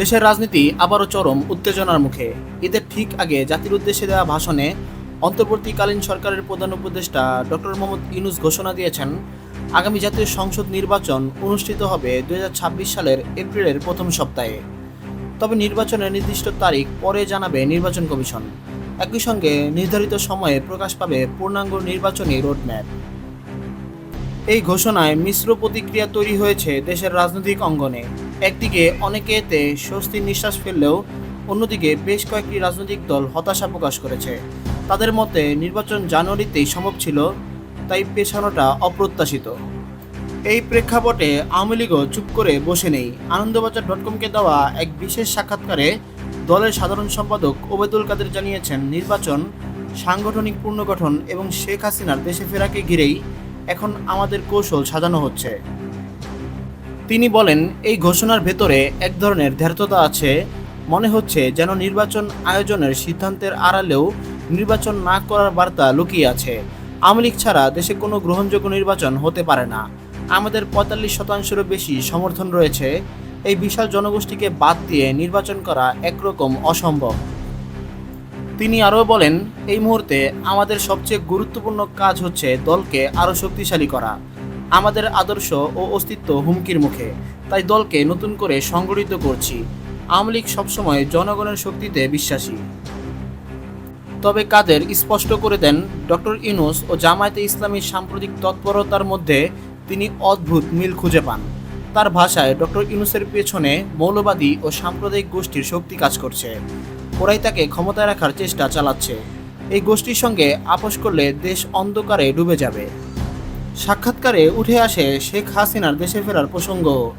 দেশের রাজনীতি আবারও চরম উত্তেজনার মুখে। ঈদের ঠিক আগে জাতির উদ্দেশ্যে দেওয়া ভাষণে অন্তর্বর্তীকালীন সরকারের প্রধান উপদেষ্টা ডক্টর মোহাম্মদ ইউনুস ঘোষণা দিয়েছেন, আগামী জাতীয় সংসদ নির্বাচন অনুষ্ঠিত হবে দুহাজার ছাব্বিশ সালের এপ্রিলের প্রথম সপ্তাহে। তবে নির্বাচনের নির্দিষ্ট তারিখ পরে জানাবে নির্বাচন কমিশন। একই সঙ্গে নির্ধারিত সময়ে প্রকাশ পাবে পূর্ণাঙ্গ নির্বাচনী রোডম্যাপ। এই ঘোষণায় মিশ্র প্রতিক্রিয়া তৈরি হয়েছে দেশের রাজনৈতিক অঙ্গনে। একদিকে অনেকে এতে স্বস্তির নিঃশ্বাস ফেললেও অন্যদিকে বেশ কয়েকটি রাজনৈতিক দল হতাশা প্রকাশ করেছে। তাদের মতে নির্বাচন জানুয়ারিতেই সম্ভব ছিল, তাই পেছানোটা অপ্রত্যাশিত। এই প্রেক্ষাপটে আওয়ামী লীগও চুপ করে বসে নেই। আনন্দবাজার ডট কমকে দেওয়া এক বিশেষ সাক্ষাৎকারে দলের সাধারণ সম্পাদক ওবেদুল কাদের জানিয়েছেন, নির্বাচন সাংগঠনিক পুনর্গঠন এবং শেখ হাসিনার দেশে ফেরাকে ঘিরেই এখন আমাদের কৌশল সাজানো হচ্ছে। তিনি বলেন, এই ঘোষণার ভেতরে এক ধরনের ব্যর্থতা আছে। মনে হচ্ছে যেন নির্বাচন আয়োজনের সিদ্ধান্তের আড়ালেও নির্বাচন না করার বার্তা লুকিয়ে আছে। আওয়ামী লীগ ছাড়া দেশে কোনো গ্রহণযোগ্য নির্বাচন হতে পারে না। আমাদের পঁয়তাল্লিশ শতাংশেরও বেশি সমর্থন রয়েছে। এই বিশাল জনগোষ্ঠীকে বাদ দিয়ে নির্বাচন করা একরকম অসম্ভব। তিনি আরও বলেন, এই মুহূর্তে আমাদের সবচেয়ে গুরুত্বপূর্ণ কাজ হচ্ছে দলকে আরও শক্তিশালী করা। আমাদের আদর্শ ও অস্তিত্ব হুমকির মুখে। তাই দলকে নতুন করে সংগঠিত করছি। আওয়ামী লীগ সবসময় জনগণের শক্তিতে বিশ্বাসী। তবে কাদের স্পষ্ট করে দেন ডক্টর ইউনুস ও জামায়াতে ইসলামীর সাম্প্রতিক তৎপরতার মধ্যে তিনি অদ্ভুত মিল খুঁজে পান। তার ভাষায় ডক্টর ইউনুসের পেছনে মৌলবাদী ও সাম্প্রদায়িক গোষ্ঠীর শক্তি কাজ করছে। ওরাই তাকে ক্ষমতায় রাখার চেষ্টা চালাচ্ছে। এই গোষ্ঠীর সঙ্গে আপোষ করলে দেশ অন্ধকারে ডুবে যাবে। সাক্ষাৎকারে উঠে আসে শেখ হাসিনার দেশে ফেরার প্রসঙ্গ।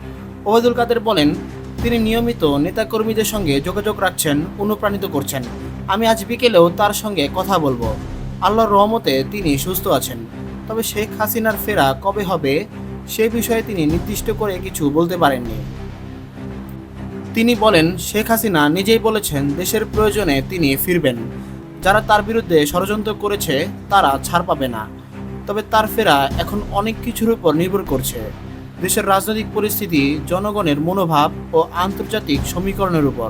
ওবায়দুল কাদের বলেন, তিনি নিয়মিত নেতাকর্মীদের সঙ্গে যোগাযোগ রাখছেন, অনুপ্রাণিত করছেন। আমি আজ বিকেলেও তার সঙ্গে কথা বলব। আল্লাহর রহমতে তিনি সুস্থ আছেন। তবে শেখ হাসিনার ফেরা কবে হবে, সে বিষয়ে তিনি নির্দিষ্ট করে কিছু বলতে পারেননি। তিনি বলেন, শেখ হাসিনা নিজেই বলেছেন, দেশের প্রয়োজনে তিনি ফিরবেন। যারা তার বিরুদ্ধে ষড়যন্ত্র করেছে, তারা ছাড় পাবে না। তবে তার ফেরা এখন অনেক কিছুর উপর নির্ভর করছে। দেশের রাজনৈতিক পরিস্থিতি, জনগণের মনোভাব ও আন্তর্জাতিক সমীকরণের উপর।